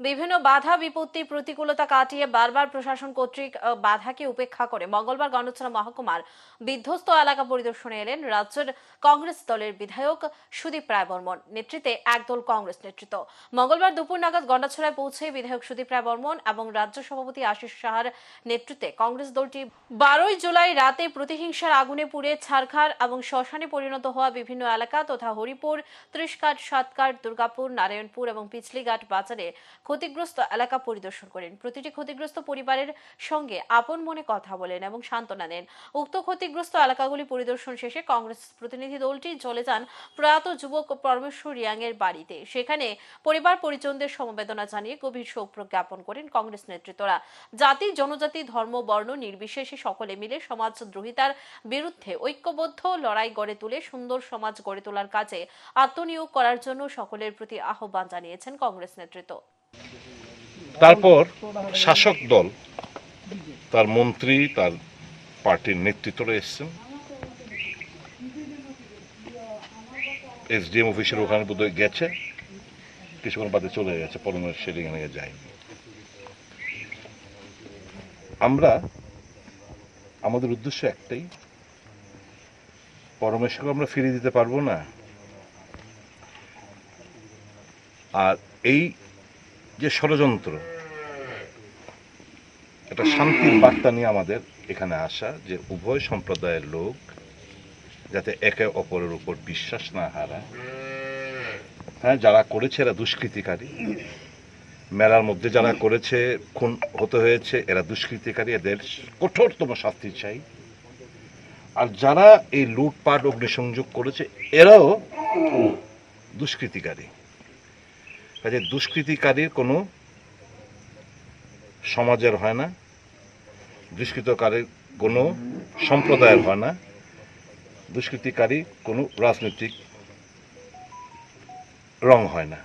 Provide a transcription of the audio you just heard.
বিভিন্ন বাধা বিপত্তি প্রতিকূলতা কাটিয়ে বারবার প্রশাসন কর্তৃক বাধাকে উপেক্ষা করে মঙ্গলবার গণছড়া মহকুমার বিধ্বস্ত এলাকা পরিদর্শনে এলেন রাজ্যের কংগ্রেস দলের বিধায়ক সুদীপ রায় বর্মন। নেতৃত্বে একদল কংগ্রেস নেতৃত্ব। মঙ্গলবার দুপুর নাগাদ গন্ডাছড়ায় পৌঁছে বিধায়ক সুদীপ রায় বর্মন এবং রাজ্য সভাপতি আশিস সাহার নেতৃত্বে কংগ্রেস দলটি বারোই জুলাই রাতে প্রতিহিংসার আগুনে পুড়ে ছারখার এবং শ্মশানে পরিণত হওয়া বিভিন্ন এলাকা তথা হরিপুর, ত্রিশকাট, সাতকাট, দুর্গাপুর, নারায়ণপুর এবং পিছলিঘাট বাজারে ক্ষতিগ্রস্ত এলাকা পরিদর্শন করেন। প্রতিটি ক্ষতিগ্রস্ত পরিবারের সঙ্গে আপন মনে কথা বলেন এবং সান্ত্বনা দেন। উক্ত ক্ষতিগ্রস্ত এলাকাগুলি পরিদর্শন শেষে কংগ্রেস প্রতিনিধি দলটি চলে যান প্রয়াত যুবক পরমেশ্বর রিয়াং এর বাড়িতে। সেখানে পরিবার পরিজনদের সমবেদনা জানিয়ে গভীর শোক প্রজ্ঞাপন করেন কংগ্রেস নেতৃত্বরা। জাতি, জনজাতি, ধর্ম, বর্ণ নির্বিশেষে সকলে মিলে সমাজদ্রোহিতার বিরুদ্ধে ঐক্যবদ্ধ লড়াই গড়ে তুলে সুন্দর সমাজ গড়ে তোলার কাজে আত্মনিয়োগ করার জন্য সকলের প্রতি আহ্বান জানিয়েছেন কংগ্রেস নেতৃত্ব। তারপর শাসক দল, তার মন্ত্রী, তার পার্টির নেতৃত্বরা এসছেন। এসডিএম অফিসের ওখানে বোধহয় গেছে। কিছুক্ষণ বাদে চলে গেছে পরমের সেদিকে যায়নি। আমরা, আমাদের উদ্দেশ্য একটাই, পরমেশ্বরকে আমরা ফিরিয়ে দিতে পারব না। আর এই যে ষড়যন্ত্র একটা শান্তির বার্তা নিয়ে আমাদের এখানে আসা যে উভয় সম্প্রদায়ের লোক যাতে একে অপরের উপর বিশ্বাস না হারায়। হ্যাঁ যারা করেছে এরা দুষ্কৃতিকারী। মেলার মধ্যে যারা করেছে, খুন হতে হয়েছে, এরা দুষ্কৃতিকারী, এদের কঠোরতম শাস্তি চাই। আর যারা এই লুটপাট, অগ্নিসংযোগ করেছে, এরাও দুষ্কৃতিকারী। কাজে দুষ্কৃতিকারীর কোনো সমাজের হয় না, দুষ্কৃতকারীর কোনো সম্প্রদায়ের হয় না দুষ্কৃতিকারী কোনো রাজনৈতিক রং হয় না।